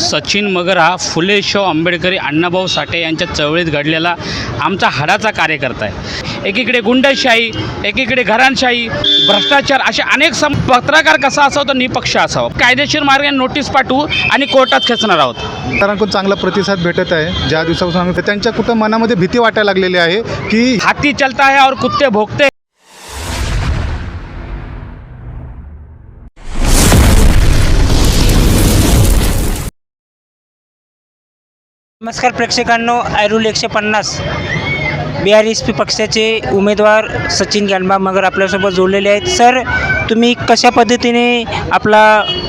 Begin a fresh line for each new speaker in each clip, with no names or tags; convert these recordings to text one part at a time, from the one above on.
सचिन मगर हा फुले शाहू आंबेडकरी अण्णाभाऊ साठे यांच्या चळवळीत घडलेला आमचा हाडाचा कार्यकर्ता आहे. एकीकडे गुंडशाही एकीकडे घराणशाही भ्रष्टाचार असे अनेक सम पत्रकार कसा असावा तर निपक्ष असावा. कायदेशीर मार्गाने नोटीस पाठवू आणि कोर्टात खेचणार आहोत.
कारण चांगला प्रतिसाद भेटत आहे. ज्या दिवसापासून आम्ही त्यांच्या कुठं मनामध्ये भीती वाटायला लागलेली आहे की
हाती चलता है और कुत्ते भोगते
नमस्कार प्रेक्षकांनो ॲरुल एकशे पन्नास. बी आर एस पी पक्षाचे उमेदवार सचिन गॅनबा मगर आपल्यासोबत जोडलेले आहेत. सर तुम्ही कशा पद्धतीने आपला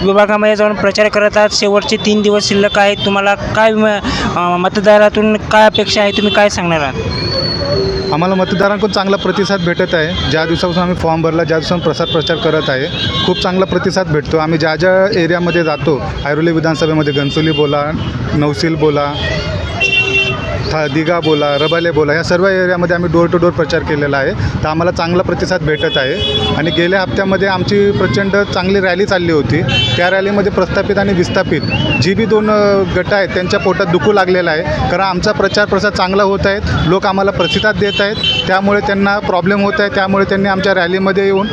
विभागामध्ये जाऊन प्रचार करत आहात? शेवटचे तीन दिवस शिल्लक आहेत. तुम्हाला काय मतदारातून काय अपेक्षा आहे? तुम्ही काय सांगणार आहात?
आम्हाला मतदारांकडून चांगला प्रतिसाद भेटत आहे. ज्या दिवसापासून आम्ही फॉर्म भरला ज्या दिवसापासून प्रसार प्रचार करत आहे खूप चांगला प्रतिसाद भेटतो. आम्ही ज्या ज्या एरियामध्ये जातो ऐरोली विधानसभेमध्ये घनसोली बोला नवसील बोला था दिघा बोला रबाले बोला या सर्व एरियामध्ये आम्ही डोर टू डोर प्रचार केलेला आहे. तर आम्हाला चांगला प्रतिसाद भेटत आहे. आणि गेल्या हप्त्यामध्ये आमची प्रचंड चांगली रॅली चालली होती. त्या रॅलीमध्ये प्रस्थापित आणि विस्थापित जी बी दोन गट आहेत त्यांच्या पोटात दुखू लागलेला आहे. कारण आमचा प्रचार प्रसार चांगला होत आहेत लोक आम्हाला प्रतिसाद देत आहेत. त्यामुळे त्यांना प्रॉब्लेम होत आहे. त्यामुळे त्यांनी आमच्या रॅलीमध्ये येऊन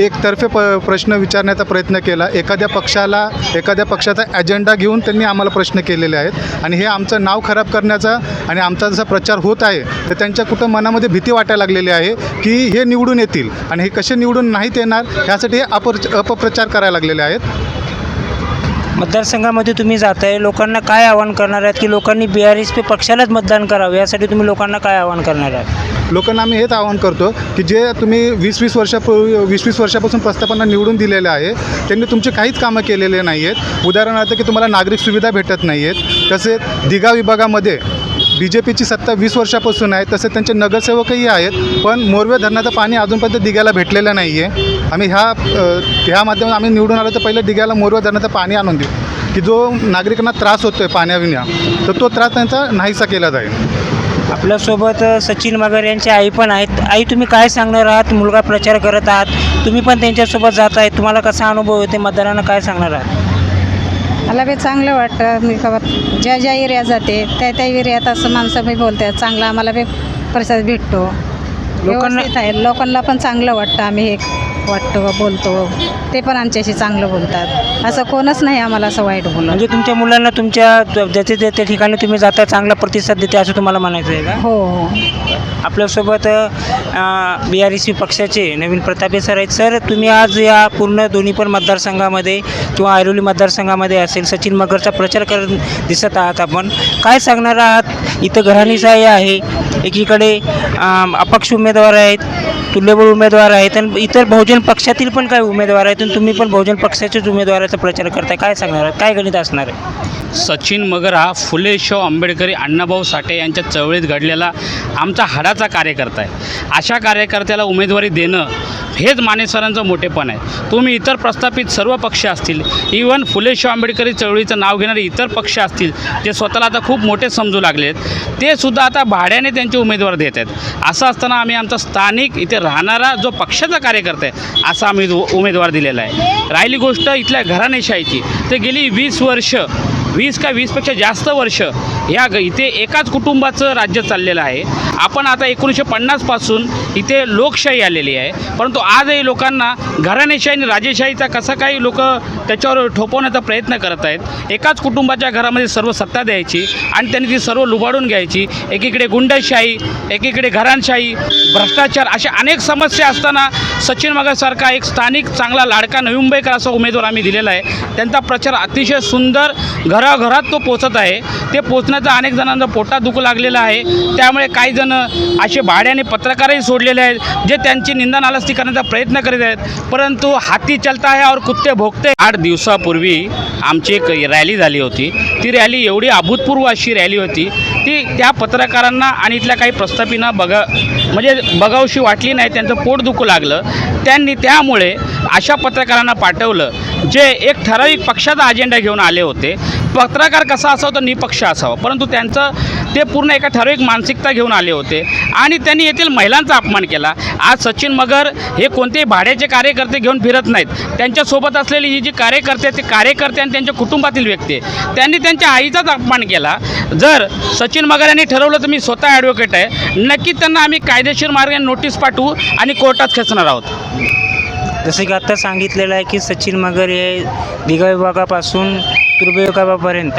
एकतर्फे प प्रश्न विचारण्याचा प्रयत्न केला. एखाद्या पक्षाला एखाद्या पक्षाचा ॲजेंडा घेऊन त्यांनी आम्हाला प्रश्न केलेले आहेत. आणि हे आमचं नाव खराब करण्याचा आणि आमचा जसा प्रचार होत आहे तर त्यांच्या कुठं मनामध्ये भीती वाटायला लागलेली आहे की हे निवडून येतील आणि हे कसे निवडून नाहीत येणार ह्यासाठी हे अपर अपप्रचार करायला लागलेले आहेत.
मतदारसंघामध्ये तुम्ही जाताय लोकांना काय आवाहन करणार आहात की लोकांनी बी आर एस पी पक्षालाच मतदान करावं यासाठी तुम्ही लोकांना काय आवाहन करणार आहात?
लोकांना आम्ही हेच आवाहन करतो की जे तुम्ही वीस वीस वर्षापूर्वी वीस वीस वर्षापासून प्रस्थापांना निवडून दिलेले आहे त्यांनी तुमचे काहीच कामं केलेले नाही आहेत उदाहरणार्थ की तुम्हाला नागरिक सुविधा भेटत नाही आहेत तसेच दिघा विभागामध्ये बी जे पीची सत्ता वीस वर्षापासून आहे तसे त्यांचे नगरसेवकही आहेत पण मोरवे धरणाचं पाणी अजूनपर्यंत दिघ्याला भेटलेलं नाही आहे आम्ही ह्या ह्या माध्यमात आम्ही निवडून आलो तर पहिलं दिघ्याला मोरवे धरणाचं पाणी आणून देऊ. की जो नागरिकांना त्रास होतो आहे पाण्याविना तर तो त्रास त्यांचा नाहीसा केला जाईल.
आपल्यासोबत सचिन मगर यांची आई पण आहेत. आई तुम्ही काय सांगणार आहात? मुलगा प्रचार करत आहात. तुम्ही पण त्यांच्यासोबत जात आहे तुम्हाला कसा अनुभव येते मतदारांना काय सांगणार आहात?
मला बी चांगलं वाटतं. मी कवा ज्या ज्या एरियात जाते त्या त्या एरियात असं माणसं बी बोलतात चांगला आम्हाला बी प्रतिसाद भेटतो. आहे. लोकांना पण चांगलं वाटतं आम्ही हे वाटतो बोलतो. ते पण आमच्याशी चांगलं बोलतात. असं कोणच नाही आम्हाला असं वाईट बोलत.
म्हणजे तुमच्या मुलांना तुमच्या ज्याचे त्या त्या ठिकाणी तुम्ही जाता चांगला प्रतिसाद देते असं तुम्हाला म्हणायचं आहे का?
हो हो.
आपल्यासोबत बी आर एस पी पक्षाचे नवीन प्रतापे सर आहेत. सर तुम्ही आज या पूर्ण दोन्ही पण मतदारसंघामध्ये किंवा ऐरोली मतदारसंघामध्ये असेल सचिन मगरचा प्रचार करत दिसत आहात आपण. काय सांगणार आहात? इथं घराणीशाही आहे. एकीकडे अपक्ष उमेदवार आहेत तुल्यबळ उमेदवार आहेत आणि इतर बहुजन पक्षातील पण काही उमेदवार आहेत आणि तुम्ही पण बहुजन पक्षाच्याच उमेदवाराचा प्रचार करताय. काय सांगणार? आहात काय गणित असणार आहे?
सचिन मगर हा फुले शाव आंबेडकरी अण्णाभाऊ साठे यांच्या चळवळीत घडलेला आमचा हाडाचा कार्यकर्ता आहे. अशा कार्यकर्त्याला उमेदवारी देणं हेच माने सरांचं मोठेपण आहे. तुम्ही इतर प्रस्थापित सर्व पक्ष असतील इवन फुले शिव आंबेडकरी चळवळीचं नाव घेणारे इतर पक्ष असतील जे स्वतःला आता खूप मोठे समजू लागलेत ते सुद्धा आता भाड्याने त्यांचे उमेदवार देत आहेत. असं असताना आम्ही आमचा स्थानिक इथे राहणारा जो पक्षाचा कार्यकर्ता आहे असा आम्ही उ- उमेदवार दिलेला आहे. राहिली गोष्ट इथल्या घराणेशाहीची. ते गेली वीस वर्ष वीस का वीसपेक्षा जास्त वर्ष ह्या इथे एकाच कुटुंबाचं राज्य चाललेलं आहे. आपण आता एकोणीसशे पन्नासपासून इथे लोकशाही आलेली आहे. परंतु आजही लोकांना घराणेशाही आणि राजेशाहीचा कसा काही लोक त्याच्यावर ठोपवण्याचा प्रयत्न करत आहेत एकाच कुटुंबाच्या घरामध्ये सर्व सत्ता द्यायची आणि त्यांनी ती सर्व लुबाडून घ्यायची. एकीकडे गुंडशाही एकीकडे घराणशाही भ्रष्टाचार अशा अनेक समस्या असताना सचिन मगरसारखा एक स्थानिक चांगला लाडका नवी मुंबईकर असा उमेदवार आम्ही दिलेला आहे. त्यांचा प्रचार अतिशय सुंदर घराघरात तो पोचत आहे. ते पोचण्याचा अनेक जणांचा पोटा दुखू लागलेला आहे. त्यामुळे काही जण असे भाड्याने पत्रकारही सोडलेले आहेत जे त्यांची निंदा नालस्ती करण्याचा प्रयत्न करीत आहेत. परंतु हाती चलता है और कुत्ते भोगते. आठ दिवसापूर्वी आमची एक रॅली झाली होती. ती रॅली एवढी अभूतपूर्व अशी रॅली होती ती त्या पत्रकारांना आणि इथल्या काही प्रस्थापिना बघा म्हणजे बघावशी वाटली नाही त्यांचं पोट दुखू लागलं. त्यांनी त्यामुळे अशा पत्रकारांना पाठवलं जे एक ठराविक पक्षाचा अजेंडा घेऊन आले होते. पत्रकार कसा असावा तर निपक्ष असावा परंतु त्यांचं ते पूर्ण एका ठराविक मानसिकता घेऊन आले होते. आणि त्यांनी येथील महिलांचा अपमान केला. आज सचिन मगर हे कोणतेही भाड्याचे कार्यकर्ते घेऊन फिरत नाहीत. त्यांच्यासोबत असलेली ही जी कार्यकर्ते आहेत, ते कार्यकर्ते आणि त्यांच्या कुटुंबातील व्यक्ती आहे. त्यांनी त्यांच्या आईचाच अपमान केला. जर सचिन मगर यांनी ठरवलं तर मी स्वतः ॲडव्होकेट आहे. नक्की त्यांना आम्ही कायदेशीर मार्गाने नोटीस पाठवू आणि कोर्टात खेचणार आहोत.
जसं की आत्ता सांगितलेलं आहे की सचिन मगर हे दिघा विभागापासून पूर्व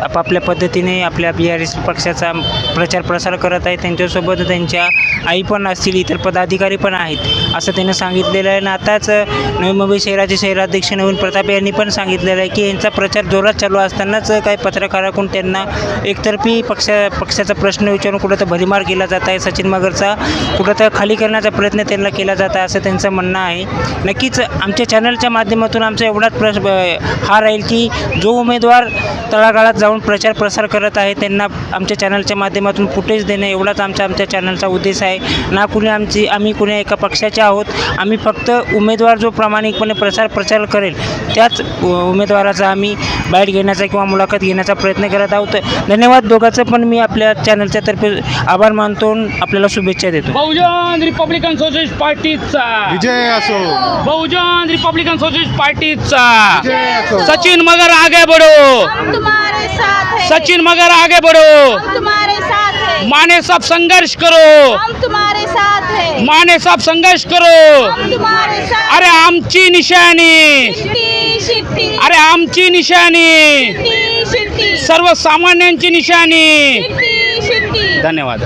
आपापल्या पद्धतीने आपल्या बी आर एस पक्षाचा प्रचार प्रसार करत आहे त्यांच्यासोबत त्यांच्या आई पण असतील इतर पदाधिकारी पण आहेत असं त्यांनी सांगितलेलं आहे. आणि आताच नवी मुंबई शहराचे शहराध्यक्ष नवीन प्रताप यांनी पण सांगितलेलं आहे की यांचा प्रचार जोरात चालू असतानाच काही पत्रकाराकडून त्यांना एकतर्फी पक्ष पक्षाचा प्रश्न विचारून कुठं तर भरीमार केला जात आहे. सचिन मगरचा कुठं तर खाली करण्याचा प्रयत्न त्यांना केला जात आहे असं त्यांचं म्हणणं आहे. नक्कीच आमच्या चॅनलच्या माध्यमातून आमचा एवढाच प्रश हा राहील की जो उमेदवार तळागाळात जाऊन प्रचार प्रसार करत आहे. त्यांना आमच्या चॅनलच्या माध्यमातून फुटेज देणे एवढाच आमचा आमच्या चॅनलचा उद्देश आहे. ना कुणी आमची आम्ही कुण्या एका पक्षाचे आहोत. आम्ही फक्त उमेदवार जो प्रामाणिकपणे प्रसार प्रचार करेल त्याच उमेदवाराचा आम्ही बाईट घेण्याचा किंवा मुलाखत घेण्याचा प्रयत्न करत आहोत. धन्यवाद दोघांचं पण मी आपल्या चॅनलच्या तर्फे आभार मानतो आणि आपल्याला शुभेच्छा देतो.
बहुजन रिपब्लिकन सोशलिस्ट पार्टीचा.
विजय असो.
बहुजन रिपब्लिकन सोशलिस्ट पार्टीचा.
विजय असो.
सचिन मगर आगे बढ़ो.
हम तुम्हारे साथ हैं।
सचिन मगर आगे बढ़ो।
हम तुम्हारे साथ हैं।
माने साहब संघर्ष करो।
हम तुम्हारे साथ हैं।
माने साहब संघर्ष करो।
हम तुम्हारे साथ
अरे आमची निशाणी अरे आमची निशाणी सर्वसामान्यांची निशाणी धन्यवाद।